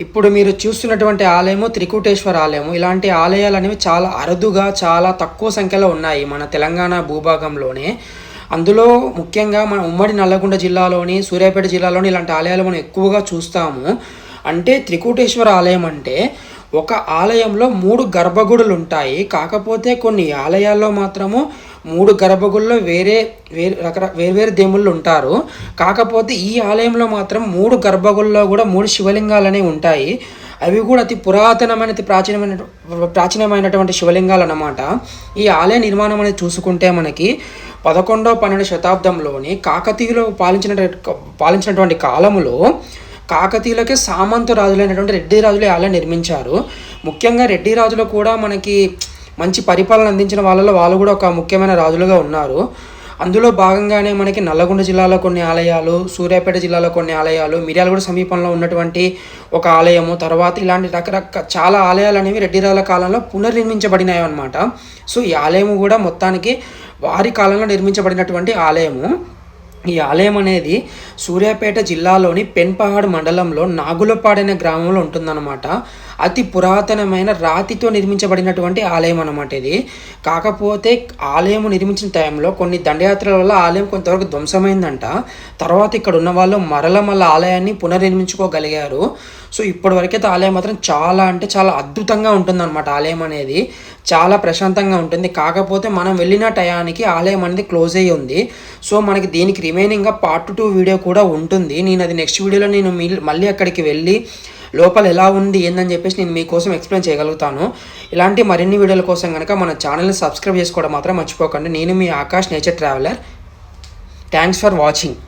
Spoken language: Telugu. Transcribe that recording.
ఇప్పుడు మీరు చూస్తున్నటువంటి ఆలయము త్రికూటేశ్వర ఆలయము. ఇలాంటి ఆలయాలు అనేవి చాలా అరుదుగా చాలా తక్కువ సంఖ్యలో ఉన్నాయి మన తెలంగాణ భూభాగంలోనే. అందులో ముఖ్యంగా మన ఉమ్మడి నల్లగొండ జిల్లాలోని సూర్యాపేట జిల్లాలోని ఇలాంటి ఆలయాలు మనం ఎక్కువగా చూస్తాము. అంటే త్రికూటేశ్వర ఆలయం అంటే ఒక ఆలయంలో మూడు గర్భగుడులు ఉంటాయి. కాకపోతే కొన్ని ఆలయాల్లో మాత్రము మూడు గర్భగుల్లో వేరే వేరే రకర వేరు దేవుళ్ళు ఉంటారు. కాకపోతే ఈ ఆలయంలో మాత్రం మూడు గర్భగుల్లో కూడా మూడు శివలింగాలు అనేవి ఉంటాయి. అవి కూడా అతి పురాతనమైన అతి ప్రాచీనమైన ప్రాచీనమైనటువంటి శివలింగాలు అన్నమాట ఈ ఆలయ నిర్మాణం అనేది చూసుకుంటే మనకి పదకొండవ పన్నెండు శతాబ్దంలోని కాకతీయులు పాలించిన పాలించినటువంటి కాలములో కాకతీయులకే సామంత రాజులైనటువంటి రెడ్డి రాజులు ఆలయం నిర్మించారు. ముఖ్యంగా రెడ్డి రాజులు కూడా మనకి మంచి పరిపాలన అందించిన వాళ్ళలో వాళ్ళు కూడా ఒక ముఖ్యమైన రాజులుగా ఉన్నారు. అందులో భాగంగానే మనకి నల్లగొండ జిల్లాలో కొన్ని ఆలయాలు సూర్యాపేట జిల్లాలో కొన్ని ఆలయాలు మిర్యాలగూడ సమీపంలో ఉన్నటువంటి ఒక ఆలయము తర్వాత ఇలాంటి రకరకాల చాలా ఆలయాలు అనేవి రెడ్డిరాల కాలంలో పునర్నిర్మించబడినాయి అనమాట సో ఈ ఆలయము కూడా మొత్తానికి వారి కాలంలో నిర్మించబడినటువంటి ఆలయము. ఈ ఆలయం అనేది సూర్యాపేట జిల్లాలోని పెన్పహాడ్ మండలంలో నాగులపాడు అనే గ్రామంలో ఉంటుందన్నమాట. అతి పురాతనమైన రాతితో నిర్మించబడినటువంటి ఆలయం అన్నమాట ఇది. కాకపోతే ఆలయం నిర్మించిన టైంలో కొన్ని దండయాత్రల వల్ల ఆలయం కొంతవరకు ధ్వంసమైందంట. తర్వాత ఇక్కడ ఉన్న వాళ్ళు మరల మళ్ళీ ఆలయాన్ని పునర్నిర్మించుకోగలిగారు. సో ఇప్పటి వరకైతే ఆలయం మాత్రం చాలా అంటే చాలా అద్భుతంగా ఉంటుందన్నమాట ఆలయం అనేది. చాలా ప్రశాంతంగా ఉంటుంది. కాకపోతే మనం వెళ్ళిన టయానికి ఆలయం అనేది క్లోజ్ అయ్యి ఉంది. సో మనకి దీనికి రిమైనింగ్గా పార్ట్ టూ వీడియో కూడా ఉంటుంది. నేను అది నెక్స్ట్ వీడియోలో నేను మళ్ళీ అక్కడికి వెళ్ళి లోపల ఎలా ఉంది ఏందని చెప్పేసి నేను మీకోసం ఎక్స్ప్లెయిన్ చేయగలుగుతాను. ఇలాంటి మరిన్ని వీడియోల కోసం కనుక మన ఛానల్ని సబ్స్క్రైబ్ చేసుకోవడం మాత్రం మర్చిపోకండి. నేను మీ Akash nature traveller thanks for watching